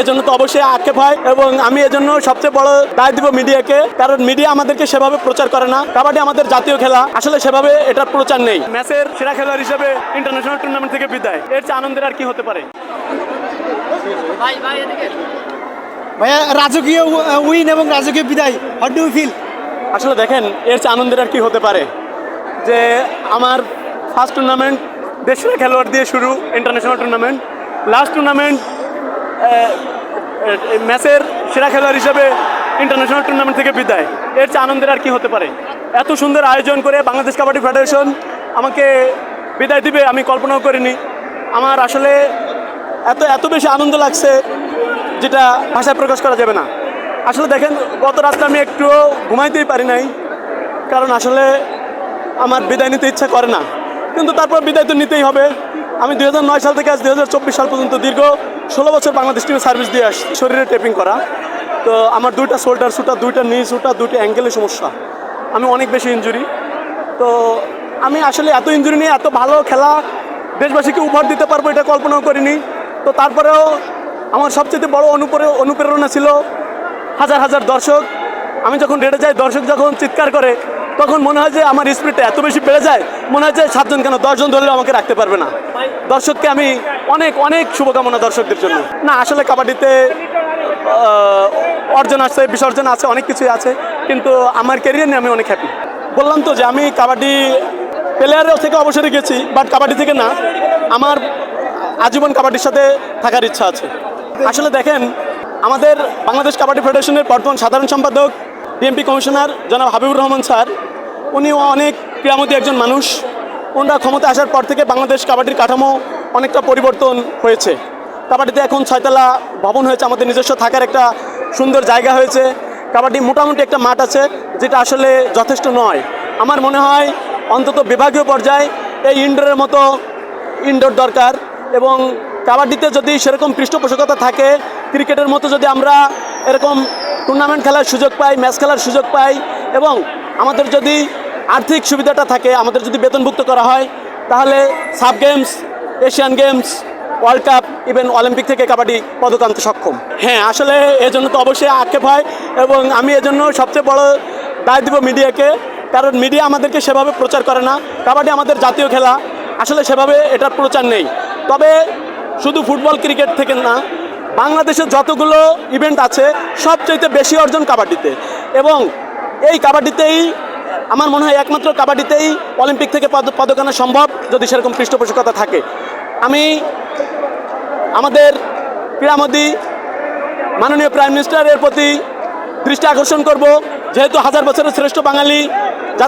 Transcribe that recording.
এজন্য তো অবশ্যই আক্ষেপ হয় এবং আমি এজন্য সবচেয়ে বড় দায় দিব মিডিয়াকে কারণ মিডিয়া আমাদেরকে সেভাবে প্রচার করে না। কাবাডি আমাদের জাতীয় খেলা। আসলে সেভাবে এটার প্রচার নেই। ম্যাচের সেরা খেলোয়াড় হিসেবে ইন্টারন্যাশনাল টুর্নামেন্ট থেকে বিদায়। এর চেয়ে আনন্দের আর কি হতে পারে? ভাইয়া রাজকীয় উইন এবং রাজকীয় বিদায়। হাউ ডু ফিল আসলে দেখেন এর চেয়ে আনন্দের আর কি হতে পারে? যে আমার ফার্স্ট টুর্নামেন্ট দেশের খেলোয়াড় দিয়ে শুরু ইন্টারন্যাশনাল টুর্নামেন্ট লাস্ট টুর্নামেন্ট ম্যাচের সেরা খেলোয়াড় হিসেবে ইন্টারন্যাশনাল টুর্নামেন্ট থেকে বিদায়। এর চেয়ে আনন্দের আর কি হতে পারে? এত সুন্দর আয়োজন করে বাংলাদেশ কাবাডি ফেডারেশন আমাকে বিদায় দিবে, আমি কল্পনাও করিনি। আমার আসলে এত এত বেশি আনন্দ লাগছে যেটা ভাষায় প্রকাশ করা যাবে না। আসলে দেখেন, গত রাত্রে আমি একটুও ঘুমাইতেই পারি নাই, কারণ আসলে আমার বিদায় নিতে ইচ্ছা করে না। কিন্তু তারপর বিদায় তো নিতেই হবে। আমি নয় সাল থেকে আজ দু হাজার চব্বিশ সাল পর্যন্ত দীর্ঘ ষোলো বছর বাংলাদেশ টিমে সার্ভিস দিয়ে আসছি শরীরে টেপিং করা। তো আমার দুইটা শোল্ডার শুটা দুইটা নি শুটা দুইটা অ্যাঙ্গেলের সমস্যা। আমি অনেক বেশি ইঞ্জুরি তো আমি আসলে এত ইঞ্জুরি নিয়ে এত ভালো খেলা দেশবাসীকে উপহার দিতে পারব এটা কল্পনাও করিনি। তো তারপরেও আমার সবচেয়ে বড় অনুপ্রে অনুপ্রেরণা ছিল হাজার হাজার দর্শক আমি যখন রেডে যাই, দর্শক যখন চিৎকার করে, তখন মনে হয় যে আমার স্পিডটা এত বেশি বেড়ে যায়, মনে হয় যে সাতজন কেন দশজন ধরলেও আমাকে রাখতে পারবে না। দর্শককে আমি অনেক অনেক শুভকামনা দর্শকদের জন্য। না, আসলে কাবাডিতে অর্জন আছে বিসর্জন আছে, অনেক কিছুই আছে, কিন্তু আমার ক্যারিয়ার নিয়ে আমি অনেক হ্যাপি বললাম তো যে আমি কাবাডি প্লেয়ারের থেকে অবসরে গেছি বাট কাবাডি থেকে না, আমার আজীবন কাবাডির সাথে থাকার ইচ্ছা আছে। আসলে দেখেন আমাদের বাংলাদেশ কাবাডি ফেডারেশনের বর্তমান সাধারণ সম্পাদক ডিএমপি কমিশনার জনাব হাবিবুর রহমান স্যার। উনিও অনেক ক্রীড়ামতী একজন মানুষ। ওনারা ক্ষমতা আসার পর থেকে বাংলাদেশ কাবাডির কাঠামো অনেকটা পরিবর্তন হয়েছে। কাবাডিতে এখন ছয়তলা ভবন হয়েছে, আমাদের নিজস্ব থাকার একটা সুন্দর জায়গা হয়েছে। কাবাডি মোটামুটি একটা মাঠ আছে, যেটা আসলে যথেষ্ট নয়। আমার মনে হয় অন্তত বিভাগীয় পর্যায়ে এই ইনডোরের মতো ইনডোর দরকার এবং কাবাডিতে যদি সেরকম পৃষ্ঠপোষকতা থাকে ক্রিকেটের মতো যদি আমরা এরকম টুর্নামেন্ট খেলার সুযোগ পাই ম্যাচ খেলার সুযোগ পাই এবং আমাদের যদি আর্থিক সুবিধাটা থাকে, আমাদের যদি বেতনভুক্ত করা হয়, তাহলে sub games, Asian games world cup even Olympic থেকে কাবাডি পদক আনতে সক্ষম। হ্যাঁ আসলে এজন্য তো অবশ্যই আক্ষেপ হয় এবং আমি এজন্য সবচেয়ে বড় দায় দিব মিডিয়াকে, কারণ মিডিয়া আমাদেরকে সেভাবে প্রচার করে না। কাবাডি আমাদের জাতীয় খেলা, আসলে সেভাবে এটার প্রচার নেই। তবে শুধু ফুটবল ক্রিকেট থেকে না বাংলাদেশের যতগুলো ইভেন্ট আছে, সবচাইতে বেশি অর্জন কাবাডিতে। এবং এই কাবাডিতেই আমার মনে হয় একমাত্র কাবাডিতেই অলিম্পিক থেকে পদ- পদক আনা সম্ভব, যদি সেরকম পৃষ্ঠপোষকতা থাকে। আমি আমাদের ক্রীড়ামোদী মাননীয় প্রাইম মিনিস্টারের প্রতি দৃষ্টি আকর্ষণ করব, যেহেতু হাজার বছরের শ্রেষ্ঠ বাঙালি